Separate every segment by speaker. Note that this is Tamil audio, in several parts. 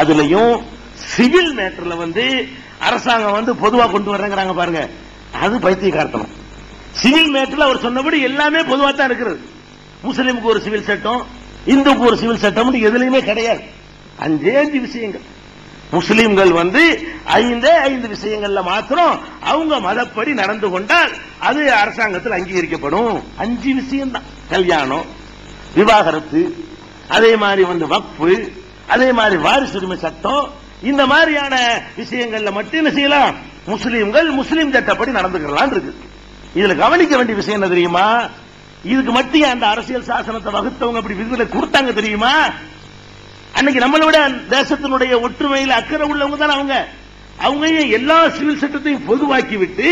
Speaker 1: அதுலயும் சிவில் மேட்டர்ல வந்து அரசாங்கம் வந்து பொதுவா கொண்டு வர்றேங்கிறாங்க பாருங்க. அது பைத்தியக்காரத்தனம் சிவில் மேட்டர்ல அவர் சொன்னபடி எல்லாமே பொதுவா தான் இருக்கிறது. முஸ்லீமுக்கு ஒரு சிவில் சட்டம் இந்துக்கு ஒரு சிவில் சட்டம் எதுலையுமே கிடையாது. அஞ்சே அஞ்சு விஷயங்கள். முஸ்லிம்கள் வந்து ஐந்தே ஐந்து விஷயங்கள்ல மாத்திரம் அவங்க மதப்படி நடந்து கொண்டால் அது அரசாங்கத்தில் அங்கீகரிக்கப்படும். அஞ்சு விஷயம் தான் கல்யாணம் விவாகரத்து அதே மாதிரி வந்து வக்ஃபு அதே மாதிரி வாரிசுரிமை சட்டம் இந்த மாதிரியான விஷயங்கள்ல மட்டும் என்ன செய்யலாம்? முஸ்லீம்கள் முஸ்லீம் சட்டப்படி நடந்துக்கலாம் இருக்கு. இதுல கவனிக்க வேண்டிய விஷயம் என்ன தெரியுமா? இதுக்கு மட்டும் அந்த அரசியல் சாசனத்தை வகுத்தவங்க அப்படி விதிகளை கொடுத்தாங்க தெரியுமா? அன்னைக்கு நம்மளை விட தேசத்தினுடைய ஒற்றுமையில் அக்கறை உள்ளவங்க தான் அவங்க. அவங்க எல்லா சிவில் சட்டத்தையும் பொதுவாக்கி விட்டு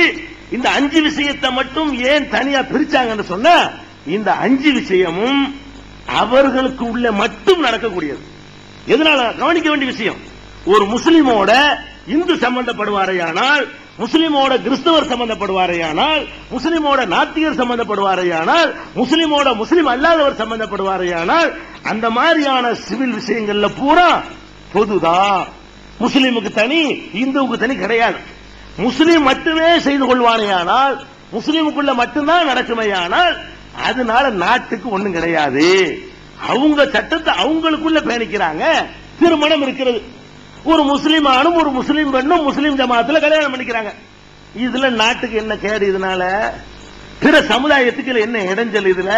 Speaker 1: இந்த அஞ்சு விஷயத்தை மட்டும் ஏன் தனியா பிரிச்சாங்கன்னு சொன்னா இந்த அஞ்சு விஷயமும் அவர்களுக்கு உள்ள மட்டும் நடக்கக்கூடியது. எதனால? கவனிக்க வேண்டிய விஷயம். ஒரு முஸ்லிமோட இந்து சம்பந்தப்படுவாரையானால் முஸ்லிமோட கிறிஸ்தவர் சம்பந்தப்படுவாரையானால் முஸ்லிமோட நாத்திகர் சம்பந்தப்படுவாரையானால் முஸ்லிமோட முஸ்லிம் அல்லாதவர் சம்பந்தப்படுவாரையானால் அந்த மாதிரியான சிவில் விஷயங்கள்ல பூரா பொதுதான் முஸ்லிமுக்கு தனி இந்துவுக்கு தனி கிடையாது. முஸ்லிம் மட்டுமே செய்து கொள்வானேயானால் முஸ்லிமுக்குள்ள மட்டும்தான் நடக்குமையானால் அதனால நாட்டுக்கு ஒண்ணும் கிடையாது. அவங்க சட்டத்தை அவங்களுக்குள்ள பேணிக்கிறாங்க திருமணம் இருக்கிறது. ஒரு முஸ்லீம் ஆணும் ஒரு முஸ்லீம் பெண்ணும் முஸ்லீம் ஜமாத்துல கல்யாணம் பண்ணிக்கிறாங்க. இதுல நாட்டுக்கு என்ன கேடு இதனால? பிற சமுதாயத்துக்கு என்ன இடைஞ்சல் இதுல?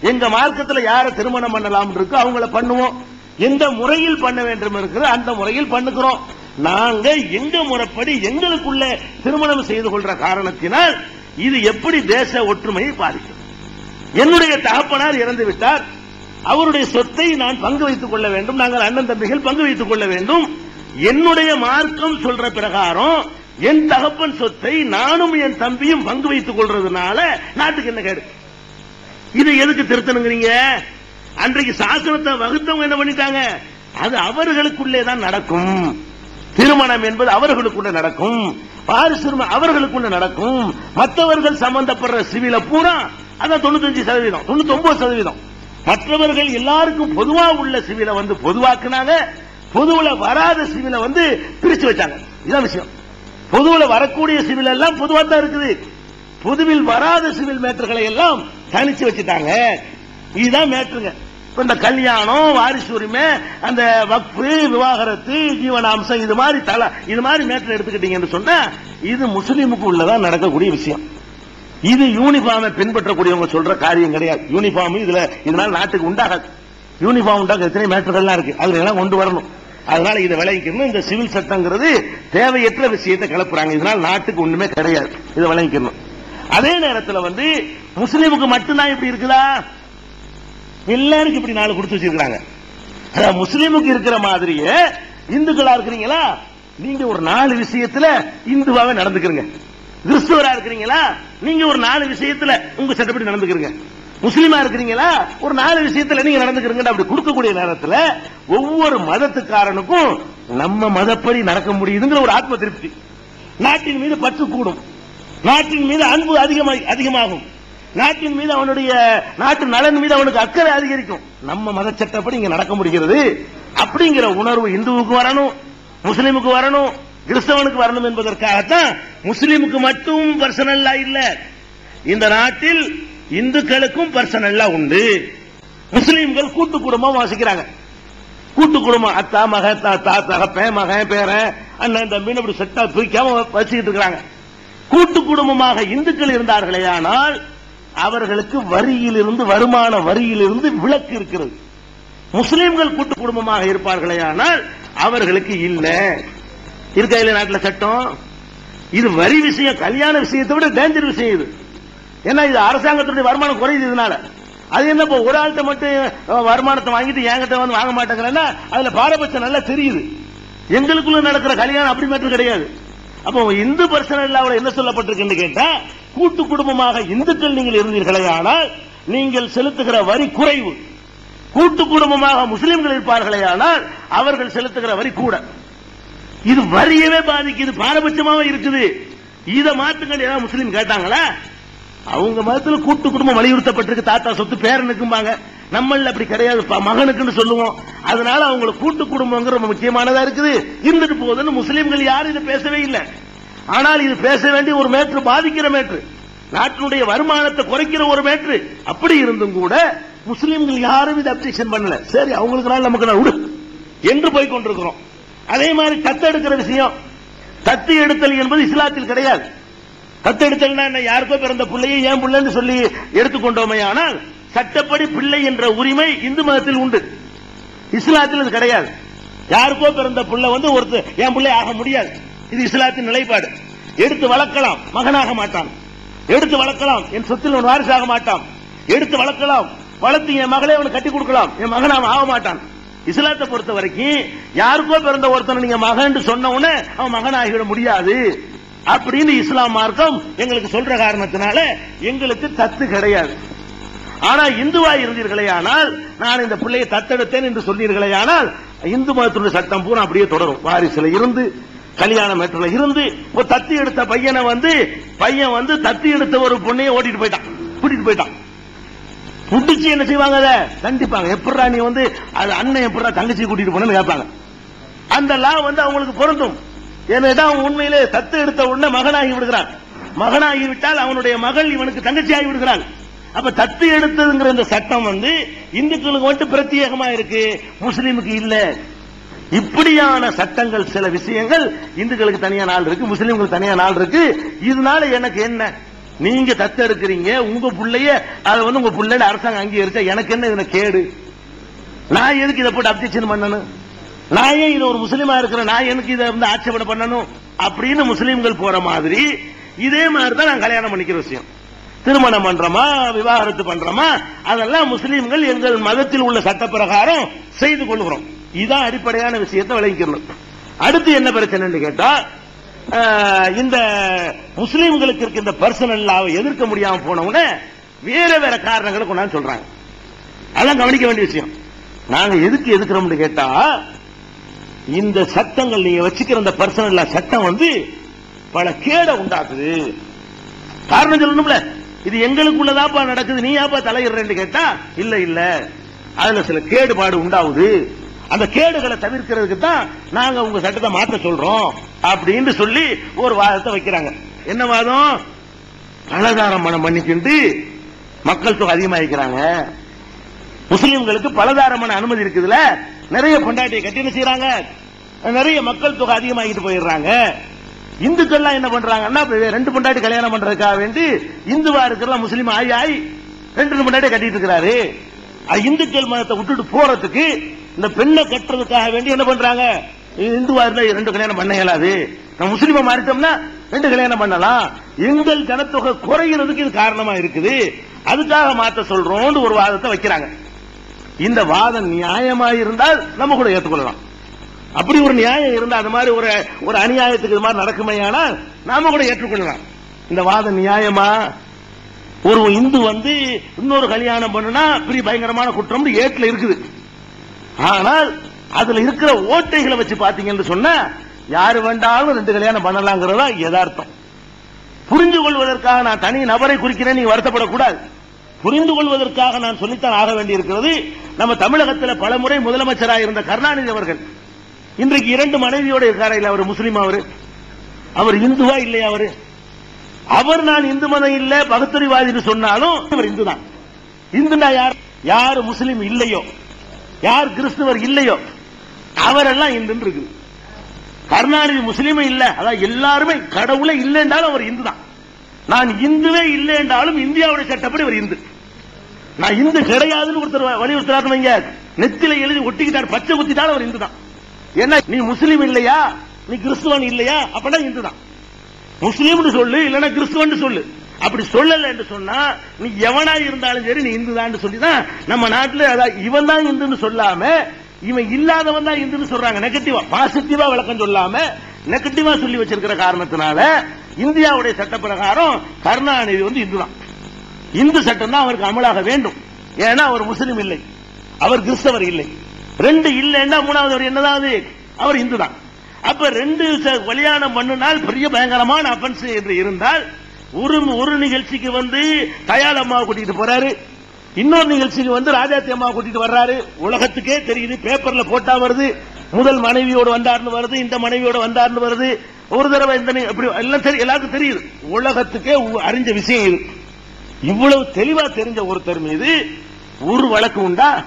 Speaker 1: எங்க மார்க்கத்துல யார திருமணம் பண்ணலாம் இருக்கோ அவங்கள பண்ணுவோம். எந்த முறையில் பண்ண வேண்டும் இருக்கிற அந்த முறையில் பண்ணுகிறோம். நாங்க எங்க முறைப்படி எங்களுக்குள்ள திருமணம் செய்து கொள்ற காரணத்தினால் இது எப்படி தேச ஒற்றுமையை பாதிக்கும். என்னுடைய தகப்பனார் இறந்து விட்டார் அவருடைய சொத்தை நான் பங்கு வைத்துக் கொள்ள வேண்டும். நாங்கள் அண்ணன் தம்பிகள் பங்கு வைத்துக் கொள்ள வேண்டும். என்னுடைய மார்க்கம் சொல்ற பிரகாரம் என் தகப்பன் சொத்தை நானும் என் தம்பியும் பங்கு வைத்துக் கொள்றதுனால நாட்டுக்கு என்ன கேடு? இது எதுக்கு திருத்தணுங்கிறீங்க? அன்றைக்கு சாசனத்தை வகுத்தவங்க என்ன பண்ணிட்டாங்க? அது அவர்களுக்குள்ளே தான் நடக்கும். திருமணம் என்பது அவர்களுக்குள்ள நடக்கும். பாரிசுரிமை அவர்களுக்குள்ள நடக்கும். மற்றவர்கள் சம்பந்தப்படுற சிவில பூரா அதான் தொண்ணூத்தஞ்சு சதவீதம். தொண்ணூத்தி ஒன்பது சதவீதம். மற்றவர்கள் எல்லாருக்கும் பொதுவா உள்ள சிவில வந்து பொதுவாக்குனாங்க பொதுவுல வராத சிவில வந்து பிரிச்சு வச்சாங்க. இதான் விஷயம். பொதுவுல வரக்கூடிய சிவில் எல்லாம் பொதுவா தான் இருக்குது. பொதுவில் வராத சிவில் மேட்டர்களை எல்லாம் தனிச்சு வச்சுட்டாங்க. இதுதான் மேட்ருங்க இப்ப இந்த கல்யாணம் வாரிசு உரிமை அந்த வக்ஃபு விவாகரத்து ஜீவனாம்சம் இது மாதிரி தலை இது மாதிரி மேட்டர் எடுத்துக்கிட்டீங்கன்னு சொன்னா இது முஸ்லீமுக்கு உள்ளதான் நடக்கக்கூடிய விஷயம். இது யூனிஃபார்மை பின்பற்றக்கூடியவங்க சொல்ற காரியம் கிடையாது. யூனிஃபார்ம் இதுல இதனால நாட்டுக்கு உண்டாகாது. யூனிஃபார்ம் உண்டாக எத்தனை மேட்டர்கள்லாம் இருக்கு. அதுல எல்லாம் கொண்டு வரணும். அதனால இதை விளங்கிக்கணும். இந்த சிவில் சட்டங்கிறது தேவையற்ற விஷயத்தை கிளப்புறாங்க. இதனால நாட்டுக்கு ஒண்ணுமே கிடையாது. இதை விளங்கிக்கணும். அதே நேரத்தில் வந்து முஸ்லீமுக்கு மட்டும்தான் இப்படி இருக்குதா? எல்லாருக்கும் இப்படி நாலு கொடுத்து வச்சிருக்காங்க முஸ்லீமுக்கு இருக்கிற மாதிரியே இந்துக்களா இருக்கிறீங்களா? நீங்க ஒரு நாலு விஷயத்துல இந்துவாவே நடந்துக்கிறீங்க. கிறிஸ்துவரா இருக்கிறீங்களா? நீங்க ஒரு நாலு விஷயத்துல உங்க சட்டப்படி நடந்துக்கிறீங்க. முஸ்லீமா இருக்கிறீங்களா? ஒரு நாலு விஷயத்துல நீங்க நடந்துக்கிறீங்க அப்படி கொடுக்கக்கூடிய நேரத்துல ஒவ்வொரு மதத்துக்காரனுக்கும் நம்ம மதப்படி நடக்க முடியுதுங்கிற ஒரு ஆத்ம திருப்தி. நாட்டின் மீது பற்று கூடும். நாட்டின் மீது அன்பு அதிகமாக அதிகமாகும். நாட்டின் மீது அவனுடைய நாட்டு நலன் மீது அவனுக்கு அக்கறை அதிகரிக்கும். நம்ம மத சட்டப்படி இங்க நடக்க முடிகிறது. அப்படிங்கிற உணர்வு இந்துவுக்கு வரணும் முஸ்லீமுக்கு வரணும் கிறிஸ்தவனுக்கு வரணும் என்பதற்காகத்தான் முஸ்லிமுக்கு மட்டும் பர்சனல்லா இல்ல. இந்த நாட்டில் இந்துக்களுக்கும் பர்சனல்லா உண்டு. முஸ்லிம்கள் கூட்டு குடும்பம் வாசிக்கிறாங்க. கூட்டு குடும்பம் அத்தா மக தாத்தா பே மகன் பேரன் அண்ணன் தம்பின்னு அப்படி செட்டா தூக்காம வச்சுக்கிட்டு இருக்கிறாங்க. கூட்டு குடும்பமாக இந்துக்கள் இருந்தார்களே ஆனால் அவர்களுக்கு வரியிலிருந்து வருமான வரியிலிருந்து விலக்கு இருக்கிறது. முஸ்லிம்கள் கூட்டு குடும்பமாக இருப்பார்களே ஆனால் அவர்களுக்கு இல்லை. இருக்கா நாட்டில் சட்டம்? இது வரி விஷயம் கல்யாண விஷயத்தை விட டேஞ்சர் விஷயம் இது. ஏன்னா இது அரசாங்கத்துடைய வருமானம் குறையுது இதனால. அது என்ன இப்போ ஒரு ஆள்கிட்ட மட்டும் வருமானத்தை வாங்கிட்டு என்கிட்ட வந்து வாங்க மாட்டேங்கிறேன்னா அதுல பாரபட்சம் நல்லா தெரியுது. எங்களுக்குள்ள நடக்கிற கல்யாணம் அப்படி மட்டும் கிடையாது. அப்போ இந்து பர்சனல் என்ன சொல்லப்பட்டிருக்குன்னு கேட்டா கூட்டு குடும்பமாக இந்துக்கள் நீங்கள் இருந்தீர்களே ஆனால் நீங்கள் செலுத்துகிற வரி குறைவு. கூட்டு குடும்பமாக முஸ்லிம்கள் இருப்பார்களே ஆனால் அவர்கள் செலுத்துகிற வரி கூட. இது வரியவே பாதிக்குது பாரபட்சமாவே இருக்குது. இத மாத்துங்கள் ஏதாவது முஸ்லீம் கேட்டாங்களா? அவங்க மதத்துல கூட்டு குடும்பம் வலியுறுத்தப்பட்டிருக்கு தாத்தா சொத்து பேரனுக்கும்பாங்க நம்மள அப்படி கிடையாது மகனுக்குன்னு சொல்லுவோம். அதனால அவங்கள கூட்டு குடும்பங்கிற ரொம்ப முக்கியமானதா இருக்குது. இருந்துட்டு போகுதுன்னு முஸ்லீம்கள் யாரும் இதை பேசவே இல்லை. ஆனால் இது பேச வேண்டிய ஒரு மேற்று பாதிக்கிற மேற்று நாட்டினுடைய வருமானத்தை குறைக்கிற ஒரு மேற்று அப்படி இருந்தும் கூட முஸ்லீம்கள் யாரும் இது அப்ஜெக்ஷன் பண்ணல. சரி அவங்களுக்கு நாள் நமக்கு நான் விடு என்று போய் கொண்டிருக்கிறோம். அதே மாதிரி தத்தெடுக்கிற விஷயம். தத்து எடுத்தல் என்பது இஸ்லாத்தில் கிடையாது. தத்தெடுத்தல்னா என்ன? யாருக்கோ பிறந்த பிள்ளையை ஏன் பிள்ளைன்னு சொல்லி எடுத்துக்கொண்டோமே ஆனால் சட்டப்படி பிள்ளை என்ற உரிமை இந்து மதத்தில் உண்டு. இஸ்லாத்தில் அது கிடையாது. யாருக்கோ பிறந்த பிள்ளை வந்து ஒருத்தர் என் பிள்ளை ஆக முடியாது. இது இஸ்லாத்தின் நிலைப்பாடு. எடுத்து வளர்க்கலாம் மகனாக மாட்டான். எடுத்து வளர்க்கலாம் என் சொத்தில் அவன் வாரிசாக மாட்டான். எடுத்து வளர்க்கலாம் வளர்த்து என் மகளே அவனுக்கு கட்டி கொடுக்கலாம் என் மகன் அவன் ஆக மாட்டான். இஸ்லாத்தை பொறுத்த வரைக்கும் யாருக்கோ பிறந்த ஒருத்தனை நீங்க மகன் சொன்ன உடனே அவன் மகனாகிவிட முடியாது. அப்படின்னு இஸ்லாம் மார்க்கம் எங்களுக்கு சொல்ற காரணத்தினால எங்களுக்கு தத்து கிடையாது. ஆனா இந்துவா இருந்தீர்களே ஆனால் நான் இந்த பிள்ளையை தத்தெடுத்தேன் என்று சொன்னீர்களே ஆனால் இந்து மதத்தினுடைய சட்டம் பூரா அப்படியே தொடரும். வாரிசுல இருந்து கல்யாண மேட்டில் இருந்து ஒரு தத்தி எடுத்த பையனை வந்து பையன் வந்து தத்தி எடுத்த ஒரு பொண்ணையை ஓட்டிட்டு போயிட்டான். கூட்டிட்டு போயிட்டான். புடிச்சு என்ன செய்வாங்க அதை? கண்டிப்பாங்க. எப்படா நீ வந்து அது அண்ணன் எப்படா தங்கச்சி கூட்டிட்டு போனேன்னு கேட்பாங்க. அந்த லா வந்து அவங்களுக்கு பொருந்தும். ஏன்னா அவன் உண்மையிலே தத்து எடுத்த உடனே மகனாகி விடுகிறான். மகனாகி விட்டால் அவனுடைய மகள் இவனுக்கு தங்கச்சி ஆகி விடுகிறாள். அப்ப தத்து எடுத்ததுங்கிற இந்த சட்டம் வந்து இந்துக்களுக்கு மட்டும் பிரத்யேகமா இருக்கு முஸ்லீமுக்கு இல்ல. இப்படியான சட்டங்கள் சில விஷயங்கள் இந்துக்களுக்கு தனியா நாள் இருக்கு முஸ்லீம்களுக்கு தனியா நாள் இருக்கு. இதனால எனக்கு என்ன? நீங்க தத்த எடுக்கிறீங்க உங்க பிள்ளைய அதை வந்து உங்க புள்ளைய அரசாங்கம் அங்கீகரிச்சா எனக்கு என்ன இதுல கேடு? நான் எதுக்கு இதை போட்டு அப்ஜெக்ஷன் பண்ணணும்? நான் ஏன் இது ஒரு முஸ்லீமா இருக்கிற நான் எனக்கு இதை வந்து ஆட்சேபனை பண்ணணும்? அப்படின்னு முஸ்லீம்கள் போற மாதிரி இதே மாதிரி தான் நான் கல்யாணம் பண்ணிக்கிற விஷயம். திருமணம் பண்றோமா விவாகரத்து பண்றோமா அதெல்லாம் முஸ்லீம்கள் எங்கள் மதத்தில் உள்ள சட்ட பிரகாரம் செய்து கொள்கிறோம். இதான் அடிப்படையான விஷயத்தை விளங்கிக்கணும். அடுத்து என்ன பிரச்சனைன்னு கேட்டா இந்த முஸ்லீம்களுக்கு இருக்க இந்த பர்சனல் லாவை எதிர்க்க முடியாம போனவங்க வேற வேற காரணங்களை கொண்டாந்து சொல்றாங்க. அதான் கவனிக்க வேண்டிய விஷயம். நாங்க எதுக்கு எதுக்குறோம்னு கேட்டா இந்த சட்டங்கள் நீங்க வச்சுக்கிற இந்த பர்சனல் சட்டம் வந்து பல கேட உண்டாக்குது. காரணம் சொல்லணும்ல. இது எங்களுக்குள்ளதாப்பா நடக்குது நீ யாப்பா தலையிடுறேன்னு கேட்டா இல்ல இல்ல. அதுல சில கேடுபாடு உண்டாகுது அந்த கேடுகளை தவிர்க்கிறதுக்கு தான் நாங்க உங்க சட்டத்தை மாத்த சொல்றோம் அப்படின்னு சொல்லி ஒரு வாதத்தை வைக்கிறாங்க. என்ன வாதம்? பலதாரம் மனம் பண்ணிக்கிண்டு மக்கள் தொகை அதிகமாகிக்கிறாங்க. முஸ்லிம்களுக்கு பலதாரமான அனுமதி இருக்குதுல. நிறைய பொண்டாட்டியை கட்டின செய்யறாங்க நிறைய மக்கள் தொகை அதிகமாகிட்டு போயிடுறாங்க. இந்துக்கள்லாம் என்ன பண்றாங்கன்னா ரெண்டு பொண்டாட்டி கல்யாணம் பண்றதுக்காக வேண்டி இந்துவா இருக்கிற முஸ்லீம் ஆயி ஆய் ரெண்டு ரெண்டு பொண்டாட்டி கட்டிட்டு இருக்கிறாரு. இந்துக்கள் மதத்தை விட்டுட்டு போறதுக்கு இந்த பெண்ணை கட்டுறதுக்காக வேண்டி என்ன பண்றாங்க? இந்துவா இருந்தா ரெண்டு கல்யாணம் பண்ண இயலாது. நம்ம முஸ்லீமா மாறிட்டோம்னா ரெண்டு கல்யாணம் பண்ணலாம். எங்கள் ஜனத்தொகை குறைகிறதுக்கு இது காரணமா இருக்குது. அதுக்காக மாத்த சொல்றோம்னு ஒரு வாதத்தை வைக்கிறாங்க. இந்த வாதம் நியாயமா இருந்தால் நம்ம கூட ஏற்றுக்கொள்ளலாம் அப்படி ஒரு நியாயம் இருந்தா அது மாதிரி ஒரு ஒரு அநியாயத்துக்கு இது மாதிரி நடக்குமையானால் நாம கூட ஏற்றுக்கொள்ளலாம். இந்த வாதம் நியாயமா? ஒரு இந்து வந்து இன்னொரு கல்யாணம் பண்ணுனா பெரிய பயங்கரமான குற்றம் ஏட்டுல இருக்குது. ஆனால் அதுல இருக்கிற ஓட்டைகளை வச்சு பாத்தீங்கன்னு சொன்னா யாரு வேண்டாலும் ரெண்டு கல்யாணம் பண்ணலாங்கிறதா யதார்த்தம். புரிந்து கொள்வதற்காக நான் தனி நபரை குறிக்கிறேன் நீங்க வருத்தப்படக்கூடாது. புரிந்து கொள்வதற்காக நான் சொல்லித்தான் ஆக வேண்டியிருக்கிறது. நம்ம தமிழகத்தில் பல முறை முதலமைச்சராக இருந்த கருணாநிதி அவர்கள் இன்றைக்கு இரண்டு மனைவியோட இருக்காரா இல்ல அவர் முஸ்லீம் அவரு? அவர் இந்துவா இல்லையா அவரு? அவர் நான் இந்து மதம் இல்ல பகுத்தறிவாதின்னு சொன்னாலும் அவர் இந்து தான் இந்துனா யார்? யார் முஸ்லீம் இல்லையோ? யார் கிறிஸ்துவர் இல்லையோ அவரெல்லாம் இந்துன்னு இருக்குது கருணாநிதி முஸ்லீமே இல்ல அதான் எல்லாருமே கடவுளே இல்லைன்றாலும் அவர் இந்து தான் நான் இந்துவே இல்லை என்றாலும் இந்தியாவுடைய சட்டப்படி அவர் இந்து. நான் இந்து கிடையாதுன்னு ஒருத்தர் வலியுறுத்துறாரு வைங்க. நெத்தில எழுதி ஒட்டிக்கிட்டார் பச்சை குத்திட்டாலும் அவர் இந்து தான் ஏன்னா நீ முஸ்லீம் இல்லையா? நீ கிறிஸ்துவன் இல்லையா? அப்படின்னா இந்து தான் முஸ்லீம்னு சொல்லு இல்லைன்னா கிறிஸ்துவன் சொல்லு. அப்படி சொல்லல என்று சொன்னா நீ எவனா இருந்தாலும் சரி நீ இந்து தான் சொல்லி தான் நம்ம நாட்டுல அதான் இவன் தான் இந்துன்னு சொல்லாம இவன் இல்லாதவன் தான் இந்துன்னு சொல்றாங்க. நெகட்டிவா பாசிட்டிவா விளக்கம் சொல்லாம நெகட்டிவா சொல்லி வச்சிருக்கிற காரணத்தினால இந்தியாவுடைய சட்ட பிரகாரம் கருணாநிதி வந்து இந்து தான் இந்து சட்டம் தான் அவருக்கு அமலாக வேண்டும். ஏன்னா அவர் முஸ்லீம் இல்லை. அவர் கிறிஸ்தவர் இல்லை. ரெண்டு இல்லைன்னா மூணாவது அவர் என்னதாவது? அவர் இந்து தான் அப்ப ரெண்டு ச- கல்யாணம் பண்ணினால் பெரிய பயங்கரமான அபன்ஸ் என்று இருந்தால் ஒரு ஒரு நிகழ்ச்சிக்கு வந்து தயாள் அம்மாவை கூட்டிட்டு போறாரு. இன்னொரு நிகழ்ச்சிக்கு வந்து ராஜாத்தி அம்மாவை கூட்டிட்டு வர்றாரு. உலகத்துக்கே தெரியுது பேப்பர்ல போட்டா வருது. முதல் மனைவியோடு வந்தார்னு வருது இந்த மனைவியோட வந்தார்னு வருது. ஒரு தடவை இந்த நி- இப்படி எல்லாம் தெரியும் எல்லாருக்கும் தெரியுது. உலகத்துக்கே உ- அறிஞ்ச விஷயம் இது. இவ்வளவு தெளிவா தெரிஞ்ச ஒருத்தர் மீது ஒரு வழக்கு உண்டா?